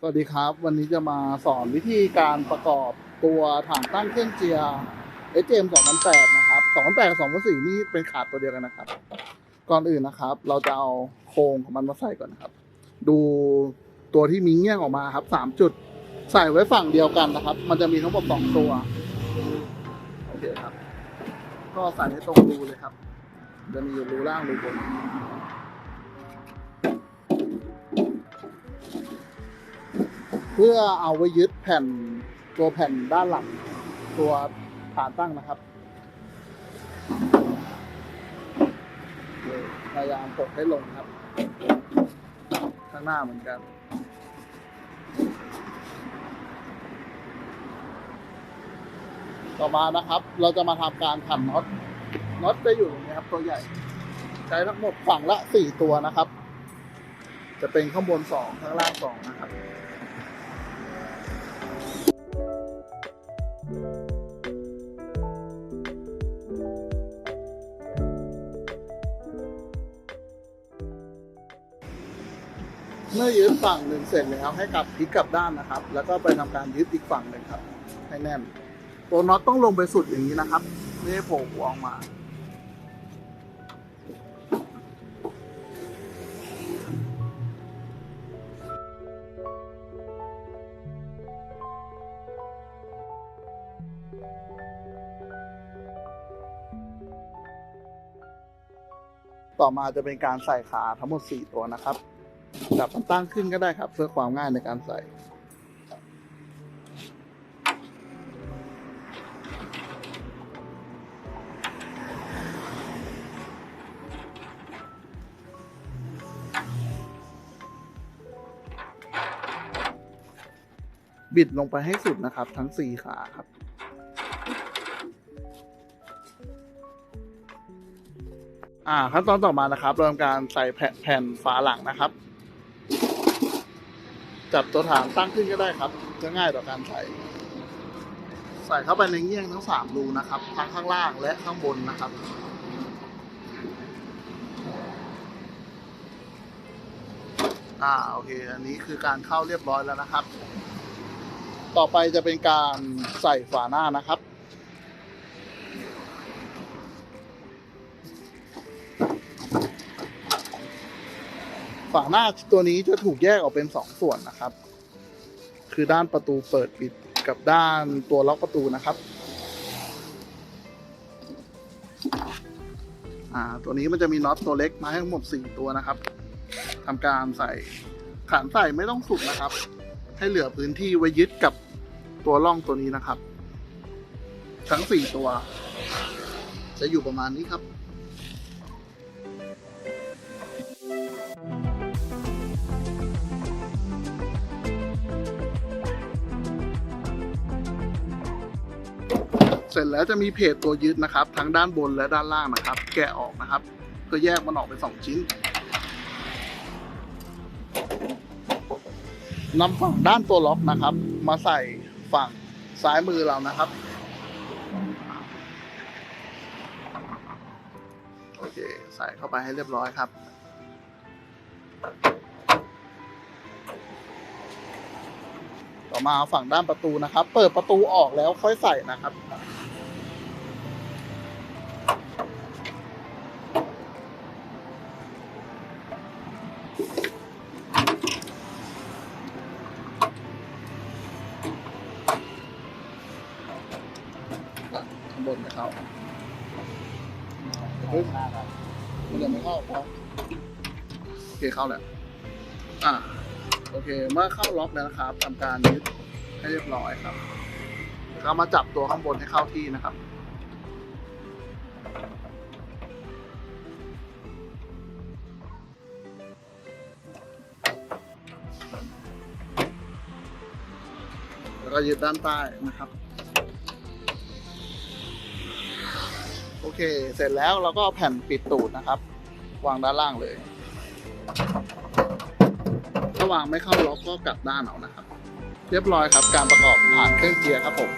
สวัสดีครับ วันนี้จะมาสอนวิธีการประกอบตัวถังตั้งเครื่องเจียร์ SJM 2008 นะครับ 2008 กับ2004นี่เป็นขาดตัวเดียวกันนะครับ ก่อนอื่นนะครับ เราจะเอาโครงของมันมาใส่ก่อนนะครับ ดูตัวที่มีเงี้ยงออกมาครับ 3 จุดใส่ไว้ฝั่งเดียวกันนะครับ มันจะมีทั้งหมด 2 ตัว โอเคครับ ก็ใส่ให้ตรงรูเลยครับ จะมีอยู่รูล่างรูบน พื่อเอาไว้ยึดแผ่นตัวแผ่นด้านหลังตัวฐานตั้งนะครับพยายามกดให้ลงครับ ข้างหน้าเหมือนกันต่อมานะครับ เราจะมาทำการขันน็อตน็อตจะอยู่ตรงนี้ครับ ตัวใหญ่ ใช้ทั้งหมดฝั่งละสี่ตัวนะครับ จะเป็นข้างบนสองข้างล่างสองนะครับ เมื่อยึดฝั่งหนึ่งเสร็จแล้วให้กลับพลิกกลับด้านนะครับ แล้วก็ไปทำการยึดอีกฝั่งหนึ่งครับ ให้แน่น ตัวน็อตต้องลงไปสุดอย่างนี้นะครับ ไม่ให้โผล่หัวออกมา ต่อมาจะเป็นการใส่ขาทั้งหมด 4 ตัวนะครับ จับมันตั้งขึ้นก็ได้ครับ เพื่อความง่ายในการใส่บิดลงไปให้สุดนะครับ ทั้ง4ขาครับ อ่าขั้นตอนต่อมานะครับเราทำการใส่แผ่นฝาหลังนะครับ จับตัวฐานตั้งขึ้นก็ได้ครับ จะง่ายต่อการใส่ใส่เข้าไปในเงี้ยงทั้งสามรูนะครับทั้งข้างล่างและข้างบนนะครับ อ่าโอเค อันนี้คือการเข้าเรียบร้อยแล้วนะครับ ต่อไปจะเป็นการใส่ฝาหน้านะครับ หน้าตัวนี้จะถูกแยกออกเป็นสองส่วนนะครับ คือด้านประตูเปิดปิดกับด้านตัวล็อกประตูนะครับอ่าตัวนี้มันจะมีน็อตตัวเล็กมาให้ทั้งหมดสี่ตัวนะครับทำการใส่ฐานใส่ไม่ต้องสุดนะครับ ให้เหลือพื้นที่ไว้ยึดกับตัวร่องตัวนี้นะครับ ทั้งสี่ตัว จะอยู่ประมาณนี้ครับ ร็จแล้วจะมีเพจตัวยึดนะครับทั้งด้านบนและด้านล่างนะครับ แกะออกนะครับ เพื่อแยกมันออกเป็นสองชิ้นนำฝั่งด้านตัวล็อกนะครับ มาใส่ฝั่งซ้ายมือเรานะครับ โอเค ใส่เข้าไปให้เรียบร้อยครับต่อมาฝั่งด้านประตูนะครับ เปิดประตูออกแล้วค่อยใส่นะครับ บนไม่เข้าเฮ้ยมันยังไม่เข้าเพราะโอเคเข้าแล้วอ่าโอเค เมื่อเข้าล็อกแล้วนะครับทำการยึดให้เรียบร้อยครับแล้วก็มาจับตัวข้างบนให้เข้าที่นะครับแล้วก็ยึดด้านใต้นะครับ เค เสร็จแล้วเราก็เอาแผ่นปิดตูดนะครับ วางด้านล่างเลย ถ้าวางไม่เข้าล็อกก็กลับด้านเอานะครับ เรียบร้อยครับ การประกอบผ่านเครื่องเจียร์ครับผม